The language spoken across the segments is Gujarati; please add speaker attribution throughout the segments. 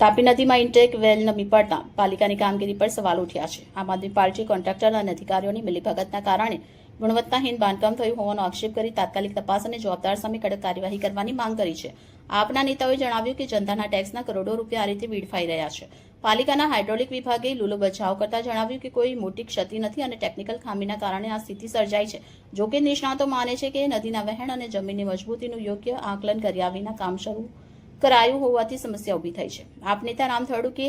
Speaker 1: તાપી નદીમાં ઇન્ટેક વેલ નમી પડતા પાલિકાની કામગીરી પર સવાલ ઉઠ્યા છે. આમ આદમી પાર્ટી કોન્ટ્રાક્ટર અને અધિકારીઓની મિલીભગતના કારણે ગુણવત્તાહીન બાંધકામ થયું હોવાનો આક્ષેપ કરી તાત્કાલિક તપાસ અને જવાબદાર સામે કડક કાર્યવાહી કરવાની માંગ કરી છે. આપના નેતાઓએ જણાવ્યું કે જનતાના ટેક્સના કરોડો રૂપિયા આ રીતે વેડફાઈ રહ્યા છે. પાલિકાના હાઇડ્રોલિક વિભાગે લૂલો બચાવ કરતા જણાવ્યું કે કોઈ મોટી ક્ષતિ નથી અને ટેકનિકલ ખામીના કારણે આ સ્થિતિ સર્જાઈ છે. જોકે નિષ્ણાતો માને છે કે નદીના વહેણ અને જમીનની મજબૂતીનું યોગ્ય આકલન કર્યા વિના કામ શરૂ કરાયું હોવાથી સમસ્યા ઊભી થઈ છે. આપ નેતા રામ થડુકે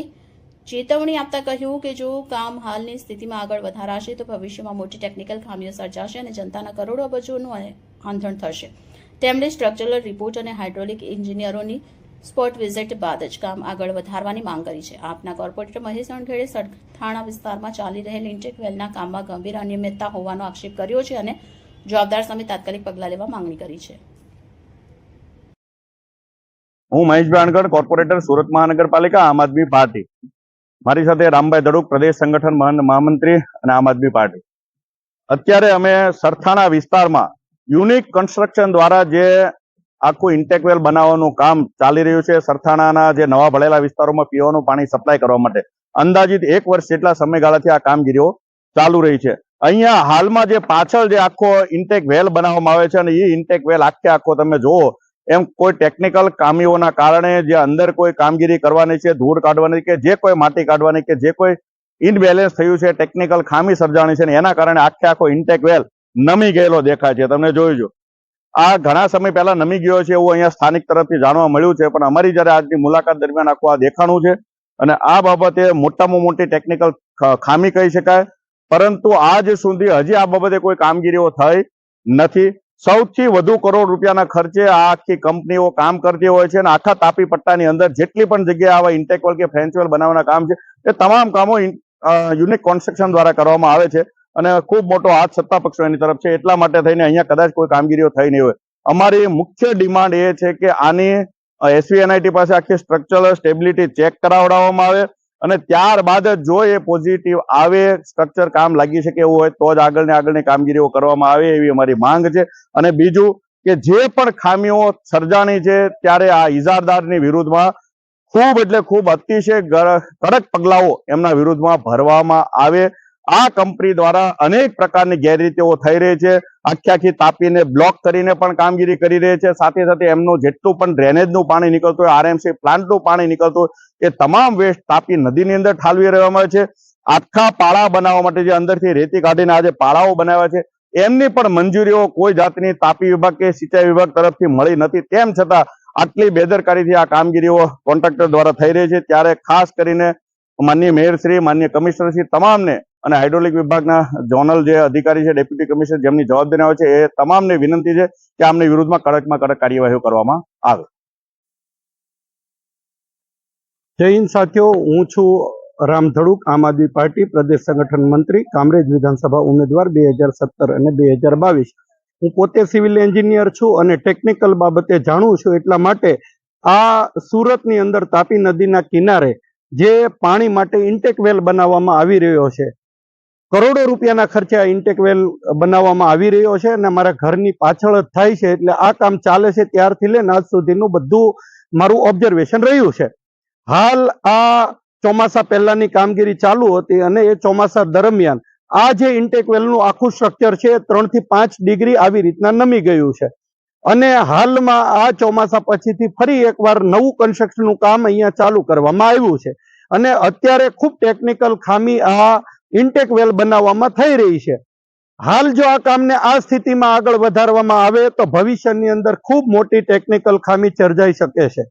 Speaker 1: ચેતવણી આપતા કહ્યું કે જો કામ હાલની સ્થિતિમાં આગળ વધારાશે તો ભવિષ્યમાં મોટી ટેકનિકલ ખામીઓ સર્જાશે અને જનતાના કરોડો અબજોનું આંધણ થશે. તેમણે સ્ટ્રક્ચરલ રિપોર્ટ અને હાઇડ્રોલિક એન્જિનિયરોની સ્પોટ વિઝિટ બાદ જ કામ આગળ વધારવાની માંગ કરી છે. આપના કોર્પોરેટર મહેશ અણઘેડે સરથાણા વિસ્તારમાં ચાલી રહેલ ઇન્ટેક વેલના કામમાં ગંભીર અનિયમિતતા હોવાનો આક્ષેપ કર્યો છે અને જવાબદાર સામે તાત્કાલિક પગલાં લેવા માંગણી કરી છે.
Speaker 2: હું મહેશ ભાણગઢ કોર્પોરેટર, સુરત મહાનગરપાલિકા, આમ આદમી પાર્ટી. મારી સાથે રામભાઈ દડુક, પ્રદેશ સંગઠન મહામંત્રી અને આમ આદમી પાર્ટી. અત્યારે અમે સરથાણા વિસ્તારમાં યુનિક કન્સ્ટ્રક્શન દ્વારા જે આખું ઇન્ટેકવેલ બનાવવાનું કામ ચાલી રહ્યું છે, સરથાણાના જે નવા ભળેલા વિસ્તારોમાં પીવાનું પાણી સપ્લાય કરવા માટે. અંદાજિત એક વર્ષ જેટલા સમયગાળાથી આ કામગીરીઓ ચાલુ રહી છે. અહીંયા હાલમાં જે પાછળ જે આખો ઇન્ટેક વેલ બનાવવામાં આવે છે અને એ ઇન્ટેક વેલ આખે આખો તમે જુઓ એમ કોઈ ટેકનિકલ ખામીઓના કારણે જે અંદર કોઈ કામગીરી કરવાની છે, ધૂળ કાઢવાની કે જે કોઈ માટી કાઢવાની કે જે કોઈ ઇનબેલેન્સ થયું છે ટેકનિકલ ખામી સર્જાણી છે ને એના કારણે આખે આખો ઇન્ટેક વેલ નમી ગયેલો દેખાય છે. તમને જોઈજો આ ઘણા સમય પહેલા નમી ગયો છે એવું અહીંયા સ્થાનિક તરફથી જાણવા મળ્યું છે, પણ અમારી જ્યારે આજની મુલાકાત દરમિયાન આખું આ દેખાણું છે અને આ બાબતે મોટામાં મોટી ટેકનિકલ ખામી કહી શકાય. પરંતુ આજ સુધી હજી આ બાબતે કોઈ કામગીરીઓ થઈ નથી. સૌથી વધુ કરોડ રૂપિયાના ખર્ચે આ આખી કંપનીઓ કામ કરતી હોય છે અને આખા તાપી પટ્ટાની અંદર જેટલી પણ જગ્યાએ આવા ઇન્ટેકવેલ કે ફ્રેન્ચવેલ બનાવવાના કામ છે એ તમામ કામો યુનિક કોન્સ્ટ્રક્શન દ્વારા કરવામાં આવે છે અને ખૂબ મોટો હાથ સત્તા પક્ષો એની તરફ છે. એટલા માટે થઈને અહીંયા કદાચ કોઈ કામગીરીઓ થઈ નહીં હોય. અમારી મુખ્ય ડિમાન્ડ એ છે કે આની એસવીએનઆઈટી પાસે આખી સ્ટ્રક્ચરલ સ્ટેબિલિટી ચેક કરાવડાવવામાં આવે અને ત્યારબાદ જ એ પોઝિટિવ આવે સ્ટ્રક્ચર કામ લાગી શકે એવું હોય, તો જ આગળની આગળની કામગીરીઓ કરવામાં આવે એવી અમારી માંગ છે. અને બીજું કે જે પણ ખામીઓ સર્જાણી છે, ત્યારે આ ઇજારદારની વિરુદ્ધમાં ખૂબ એટલે ખૂબ અતિશય કડક પગલાઓ એમના વિરુદ્ધમાં ભરવામાં આવે. આ કંપની દ્વારા અનેક પ્રકારની ગેરરીતિઓ થઈ રહી છે. આખી આખી તાપીને બ્લોક કરીને પણ કામગીરી કરી રહી છે. સાથે સાથે એમનું જેટલું પણ ડ્રેનેજનું પાણી નીકળતું હોય, આરએમસી પ્લાન્ટનું પાણી નીકળતું હોય, એ તમામ વેસ્ટ તાપી નદીની અંદર ઠાલવી રહેવામાં આવે છે. આખા પાળા બનાવવા માટે જે અંદરથી રેતી કાઢીને આજે પાળાઓ બનાવ્યા છે. એમની પણ મંજૂરીઓ કોઈ જાતની તાપી વિભાગ કે સિંચાઈ વિભાગ તરફથી મળી નથી. તેમ છતાં આટલી બેદરકારીથી આ કામગીરીઓ કોન્ટ્રાક્ટર દ્વારા થઈ રહી છે. ત્યારે ખાસ કરીને માનનીય મેયરશ્રી માનનીય કમિશનરશ્રી તમામને અને હાઇડ્રોલિક વિભાગના ઝોનલ જે અધિકારી છે ડેપ્યુટી કમિશનર જેમની જવાબદારી આવે છે, એ તમામને વિનંતી છે કે આમની વિરુદ્ધમાં કડકમાં કડક કાર્યવાહીઓ કરવામાં આવે.
Speaker 3: જય હિન્દ સાથીઓ, હું છું રામ ધડુક, આમ આદમી પાર્ટી પ્રદેશ સંગઠન મંત્રી, કામરેજ વિધાનસભા ઉમેદવાર બે હજાર સત્તર અને બે હજાર બાવીસ. હું પોતે સિવિલ એન્જિનિયર છું અને ટેકનિકલ બાબતે જાણું છું એટલા માટે આ સુરતની અંદર તાપી નદીના કિનારે જે પાણી માટે ઇન્ટેક વેલ બનાવવામાં આવી રહ્યો છે કરોડો રૂપિયાના ખર્ચે આ ઇન્ટેક વેલ બનાવવામાં આવી રહ્યો છે અને મારા ઘરની પાછળ જ થાય છે એટલે આ કામ ચાલે છે ત્યારથી લઈને આજ સુધીનું બધું મારું ઓબ્ઝર્વેશન રહ્યું છે. હાલ આ ચોમાસા પહેલાની કામગીરી ચાલુ હતી અને એ ચોમાસા દરમિયાન આ જે ઇન્ટેક વેલનું આખું સ્ટ્રક્ચર છે એ ત્રણથી પાંચ ડિગ્રી આવી રીતના નમી ગયું છે. અને હાલમાં આ ચોમાસા પછીથી ફરી એકવાર નવું કન્સ્ટ્રક્શનનું કામ અહીંયા ચાલુ કરવામાં આવ્યું છે. અને અત્યારે ખૂબ ટેકનિકલ ખામી આ ઇન્ટેક વેલ બનાવવામાં થઈ રહી છે. હાલ જો આ કામને આ સ્થિતિમાં આગળ વધારવામાં આવે તો ભવિષ્યની અંદર ખૂબ મોટી ટેકનિકલ ખામી સર્જાઈ શકે છે.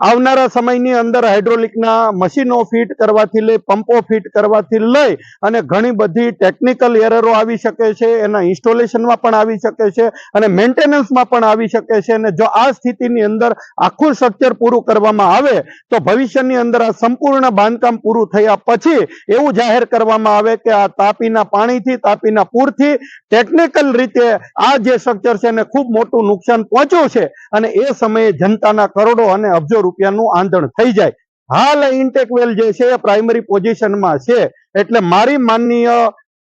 Speaker 3: આવનારા સમયની અંદર હાઇડ્રોલિકના મશીનો ફિટ કરવાથી લઈ, પંપો ફિટ કરવાથી લઈ અને ઘણી બધી ટેકનિકલ એરરો આવી શકે છે, એના ઇન્સ્ટોલેશનમાં પણ આવી શકે છે અને મેન્ટેનન્સમાં પણ આવી શકે છે અને જો આ સ્થિતિની અંદર આખું સ્ટ્રક્ચર પૂરું કરવામાં આવે, તો ભવિષ્યની અંદર આ સંપૂર્ણ બાંધકામ પૂરું થયા પછી એવું જાહેર કરવામાં આવે કે આ તાપીના પાણીથી, તાપીના પૂરથી ટેકનિકલ રીતે આ જે સ્ટ્રક્ચર છે એને ખૂબ મોટું નુકસાન પહોંચ્યું છે અને એ સમયે જનતાના કરોડો અને અબજો રૂપિયાનું આંધણ થઈ જાય. હાલ ઇન્ટેક વેલ જે છે એ પ્રાઇમરી પોઝિશનમાં છે. એટલે મારી માનનીય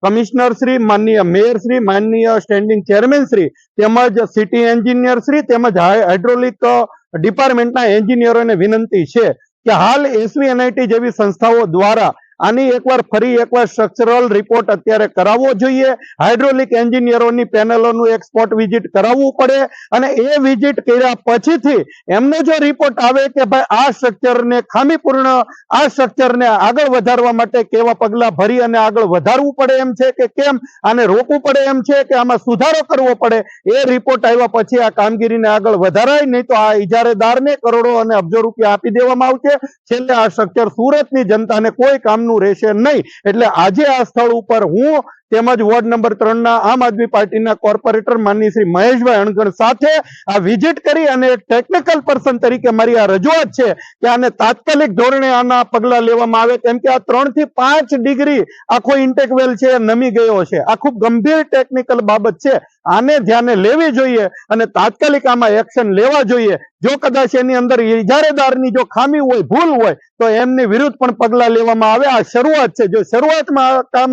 Speaker 3: કમિશનર શ્રી, માનનીય મેયર શ્રી, માનનીય સ્ટેન્ડિંગ ચેરમેન શ્રી, તેમજ સિટી એન્જિનિયર શ્રી, તેમજ હાઇડ્રોલિક ડિપાર્ટમેન્ટના એન્જિનિયરોને વિનંતી છે કે હાલ એસવી એનઆઈટી જેવી સંસ્થાઓ દ્વારા આની એકવાર ફરી એકવાર સ્ટ્રક્ચરલ રિપોર્ટ અત્યારે કરાવવો જોઈએ. હાઇડ્રોલિક એન્જિનિયરોની પેનલોનું એક વિઝિટ કરાવવું પડે અને એ વિઝિટ કર્યા પછીથી એમનો જો રિપોર્ટ આવે કે ભાઈ આ સ્ટ્રક્ચરને ખામીપૂર્ણ, આ સ્ટ્રક્ચરને આગળ વધારવા માટે કેવા પગલાં ભરી અને આગળ વધારવું પડે એમ છે કે કેમ? આને રોકવું પડે એમ છે કે આમાં સુધારો કરવો પડે? એ રિપોર્ટ આવ્યા પછી આ કામગીરીને આગળ વધારાય, નહીં તો આ ઇજારેદારને કરોડો અને અબજો રૂપિયા આપી દેવામાં આવશે. છેલ્લે આ સ્ટ્રક્ચર સુરતની જનતાને કોઈ કામનું રહેશે નહીં. એટલે આજે આ સ્થળ ઉપર હું તેમજ વોર્ડ નંબર ત્રણના આમ આદમી પાર્ટીના કોર્પોરેટર માનની શ્રી મહેશભાઈ અણગણ સાથે આ વિઝિટ કરી અને એક ટેકનિકલ પર્સન તરીકે મારી આ રજૂઆત છે કે આને તાત્કાલિક ધોરણે આના પગલા લેવામાં આવે, કેમ કે આ ત્રણથી પાંચ ડિગ્રી આખો ઇન્ટેક છે, નમી ગયો છે. આ ખૂબ ગંભીર ટેકનિકલ બાબત છે. આને ધ્યાને લેવી જોઈએ અને તાત્કાલિક આમાં એક્શન લેવા જોઈએ. જો કદાચ એની અંદર ઇજારેદારની જો ખામી હોય, ભૂલ હોય, તો એમની વિરુદ્ધ પણ પગલા લેવામાં આવે. આ શરૂઆત છે. જો શરૂઆતમાં કામ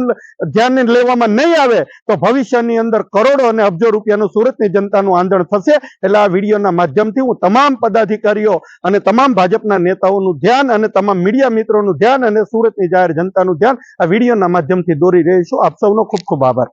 Speaker 3: ધ્યાને લેવામાં નહીં આવે તો ભવિષ્યની અંદર કરોડો અને અબજો રૂપિયાનું સુરતની જનતાનું આંદોલન થશે. એટલે આ વિડીયોના માધ્યમથી હું તમામ પદાધિકારીઓ અને તમામ ભાજપના નેતાઓનું ધ્યાન અને તમામ મીડિયા મિત્રોનું ધ્યાન અને સુરતની જાહેર જનતાનું ધ્યાન આ વિડીયોના માધ્યમથી દોરી રહી છું આપ સૌનો ખૂબ ખૂબ આભાર.